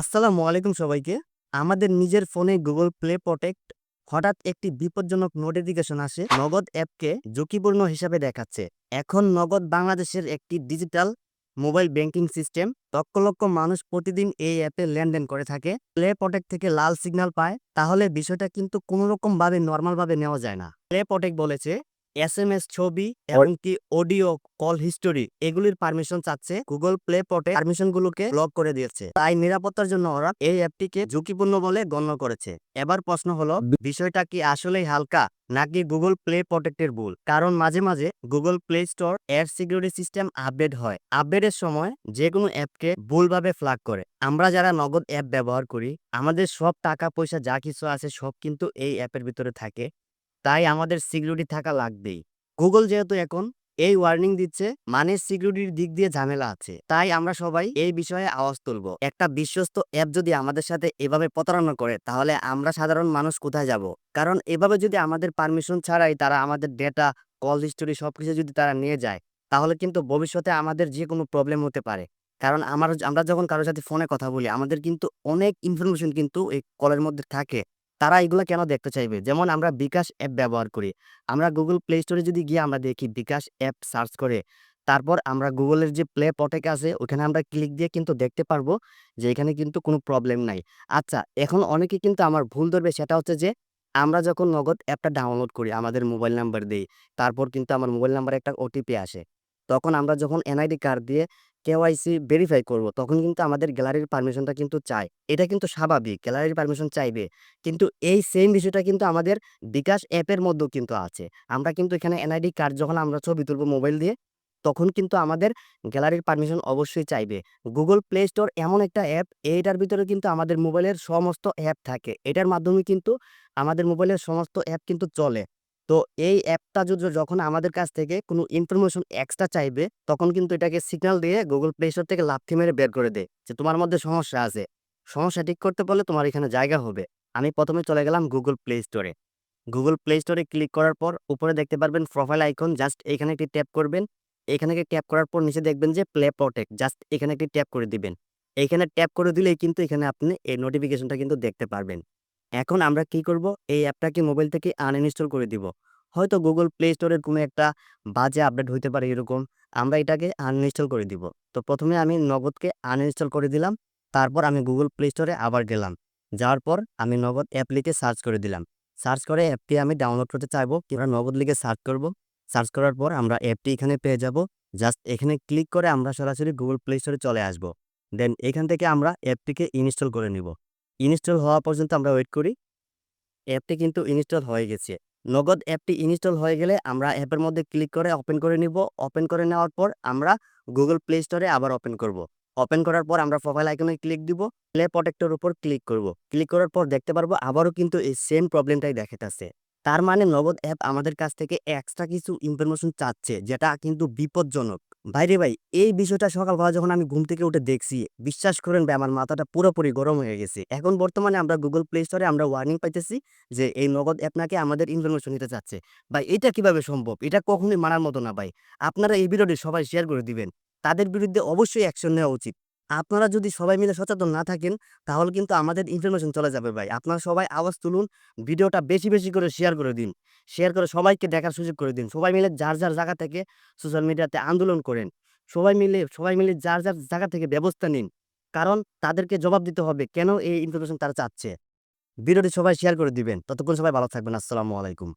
আসসালামু আলাইকুম সবাইকে। আমাদের নিজের ফোনে গুগল প্লে প্রোটেক্ট হঠাৎ একটি বিপজ্জনক নোটিফিকেশন আসে। নগদ অ্যাপকে ঝুঁকিপূর্ণ হিসাবে দেখাচ্ছে। এখন নগদ বাংলাদেশের একটি digital mobile banking system. Lakh lakh মানুষ প্রতিদিন এই অ্যাপে লেনদেন করে থাকে। প্লে প্রোটেক্ট থেকে লাল সিগন্যাল পায়। তাহলে বিষয়টা কিন্তু কোনো রকম ভাবে নর্মাল ভাবে নেওয়া যায় না। প্লে প্রোটেক্ট বলেছে এস এম এস ছবি এমনকি অডিও কল হিস্টোরি এগুলির পারমিশন চাচ্ছে গুগল প্লে পটে পারমিশন গুলোকে ব্লক করে দিয়েছে। তাই নিরাপত্তার জন্য ওরা এই অ্যাপটিকে ঝুঁকিপূর্ণ বলে গণ্য করেছে। এবার প্রশ্ন হলো বিষয়টা কি আসলেই হালকা নাকি গুগল প্লে প্রোটেক্টের ভুল? কারণ মাঝে মাঝে গুগল প্লে স্টোর এর সিকিউরিটি সিস্টেম আপডেট হয়। আপডেটের সময় যে কোনো অ্যাপকে ভুলভাবে ফ্ল্যাগ করে। আমরা যারা নগদ অ্যাপ ব্যবহার করি আমাদের সব টাকা পয়সা যা কিছু আছে সব কিন্তু এই অ্যাপের ভিতরে থাকে। তাই আমাদের সিকিউরিটি থাকা লাগবেই। গুগল যেহেতু এখন এই ওয়ার্নিং দিচ্ছে মানে সিকিউরিটির দিক দিয়ে ঝামেলা আছে। তাই আমরা সবাই এই বিষয়ে আওয়াজ তুলব। একটা বিশ্বস্ত অ্যাপ যদি আমাদের সাথে এভাবে প্রতারণা করে, তাহলে আমরা সাধারণ মানুষ কোথায় যাব? কারণ এভাবে যদি আমাদের পারমিশন ছাড়াই তারা আমাদের ডেটা কল হিস্টোরি সবকিছু যদি তারা নিয়ে যায়, তাহলে কিন্তু ভবিষ্যতে আমাদের যে কোনো প্রবলেম হতে পারে। কারণ আমার, আমরা যখন কারোর সাথে ফোনে কথা বলি, আমাদের কিন্তু অনেক ইনফরমেশন কিন্তু এই কলের মধ্যে থাকে। তারা এগুলা কেন দেখতে চাইবে? যেমন আমরা বিকাশ অ্যাপ ব্যবহার করি। আমরা গুগল প্লে স্টোরে যদি গিয়ে আমরা দেখি বিকাশ অ্যাপ সার্চ করে, তারপর আমরা গুগলের যে প্লে প্রটেক্ট আছে ওখানে আমরা ক্লিক দিয়ে কিন্তু দেখতে পারব যে এখানে কিন্তু কোনো প্রবলেম নাই। আচ্ছা এখন অনেকে কিন্তু আমার ভুল ধরবে সেটা হচ্ছে যে, আমরা যখন নগদ অ্যাপটা ডাউনলোড করি আমাদের মোবাইল নাম্বার দিই তারপর কিন্তু আমার মোবাইল নাম্বারে একটা ওটিপি আসে। তখন আমরা যখন এনআইডি কার্ড দিয়ে কেওয়াইসি ভেরিফাই করব, তখন কিন্তু আমাদের গ্যালারির পারমিশনটা কিন্তু চায়। এটা কিন্তু স্বাভাবিক, গ্যালারির পারমিশন চাইবে। কিন্তু এই সেম বিষয়টা কিন্তু আমাদের বিকাশ অ্যাপের মধ্যেও কিন্তু আছে। আমরা কিন্তু এখানে এনআইডি কার্ড যখন আমরা ছবি তুলব মোবাইল দিয়ে, তখন কিন্তু আমাদের গ্যালারির পারমিশন অবশ্যই চাইবে। গুগল প্লে স্টোর এমন একটা অ্যাপ, এইটার ভিতরে কিন্তু আমাদের মোবাইলের সমস্ত অ্যাপ থাকে। এটার মাধ্যমে কিন্তু আমাদের মোবাইলের সমস্ত অ্যাপ কিন্তু চলে। তো এই অ্যাপটা যদি যখন আমাদের কাছ থেকে কোনো ইনফরমেশন এক্সট্রা চাইবে, তখন কিন্তু এটাকে সিগন্যাল দিয়ে গুগল প্লে স্টোর থেকে লাথি মেরে বের করে দেয় যে, "তোমার মধ্যে সমস্যা আছে। সমস্যা ঠিক করতে পারলে তোমার এখানে জায়গা হবে।" আমি প্রথমে চলে গেলাম গুগল প্লে স্টোরে। গুগল প্লে স্টোরে ক্লিক করার পর উপরে দেখতে পারবেন প্রোফাইল আইকন জাস্ট এখানে একটি ট্যাপ করবেন। এখানে ট্যাপ করার পর নিচে দেখবেন যে প্লে প্রটেক্ট জাস্ট এখানে একটি ট্যাপ করে দিবেন। এইখানে ট্যাপ করে দিলেই কিন্তু এখানে আপনি এই নোটিফিকেশনটা কিন্তু দেখতে পারবেন। এখন আমরা কি করব? এই অ্যাপটাকে মোবাইল থেকে আনইনস্টল করে দিব। হয়তো গুগল প্লে স্টোরের কোনো একটা বাজে আপডেট হইতে পারে এরকম। আমরা এটাকে আনইনস্টল করে দিব। তো প্রথমে আমি নগদকে আনইনস্টল করে দিলাম। তারপর আমি গুগল প্লে স্টোরে আবার গেলাম। যাওয়ার পর আমি নগদ অ্যাপ লিখে সার্চ করে দিলাম। সার্চ করে অ্যাপটি আমি ডাউনলোড করতে চাইব। আমরা নগদ লিখে সার্চ করব। সার্চ করার পর আমরা অ্যাপটি এখানে পেয়ে যাব। জাস্ট এখানে ক্লিক করে আমরা সরাসরি গুগল প্লে স্টোরে চলে আসব। দেন এখান থেকে আমরা অ্যাপটিকে ইনস্টল করে নিব। ইনস্টল হওয়া পর্যন্ত আমরা ওয়েট করি। অ্যাপটি কিন্তু ইনস্টল হয়ে গেছে। নগদ অ্যাপটি ইনস্টল হয়ে গেলে আমরা অ্যাপের মধ্যে ক্লিক করে ওপেন করে নিব। ওপেন করে নেওয়ার পর আমরা গুগল প্লে স্টোরে আবার ওপেন করব। ওপেন করার পর আমরা প্রোফাইল আইকনে ক্লিক দিব। প্লে প্রটেক্টর উপর ক্লিক করব। ক্লিক করার পর দেখতে পারব আবারও কিন্তু এই সেম প্রবলেমটাই দেখাইতাছে। তার মানে নগদ অ্যাপ আমাদের কাছ থেকে এক্সট্রা কিছু ইনফরমেশন চাচ্ছে, যেটা কিন্তু বিপজ্জনক। ভাইরে ভাই এই বিষয়টা সকালবেলা যখন আমি ঘুম থেকে উঠে দেখছি, বিশ্বাস করেন ভাই আমার মাথাটা পুরোপুরি গরম হয়ে গেছে। এখন বর্তমানে আমরা গুগল প্লে স্টোরে আমরা ওয়ার্নিং পাইতেছি যে এই নগদ অ্যাপনাকে আমাদের ইনফরমেশন নিতে চাচ্ছে। ভাই এটা কীভাবে সম্ভব? এটা কখনোই মানার মতো না ভাই। আপনারা এই ভিডিওটি সবাই শেয়ার করে দিবেন। তাদের বিরুদ্ধে অবশ্যই অ্যাকশন নেওয়া উচিত। আপনারা যদি সবাই মিলে সচেতন না থাকেন তাহলে কিন্তু আমাদের ইনফরমেশন চলে যাবে ভাই। আপনারা সবাই আওয়াজ তুলুন, ভিডিওটা বেশি, বেশি করে শেয়ার করে দিন। শেয়ার করে সবাইকে দেখার সুযোগ করে দিন। সবাই মিলে যার, যার জায়গা থেকে সোশ্যাল মিডিয়াতে আন্দোলন করেন। সবাই মিলে সবাই মিলে যার, যার জায়গা থেকে ব্যবস্থা নিন। কারণ তাদেরকে জবাব দিতে হবে কেন এই ইনফরমেশন তারা চাচ্ছে। ভিডিওটি সবাই শেয়ার করে দিবেন। ততক্ষণ সবাই ভালো থাকবেন। আসসালামু আলাইকুম।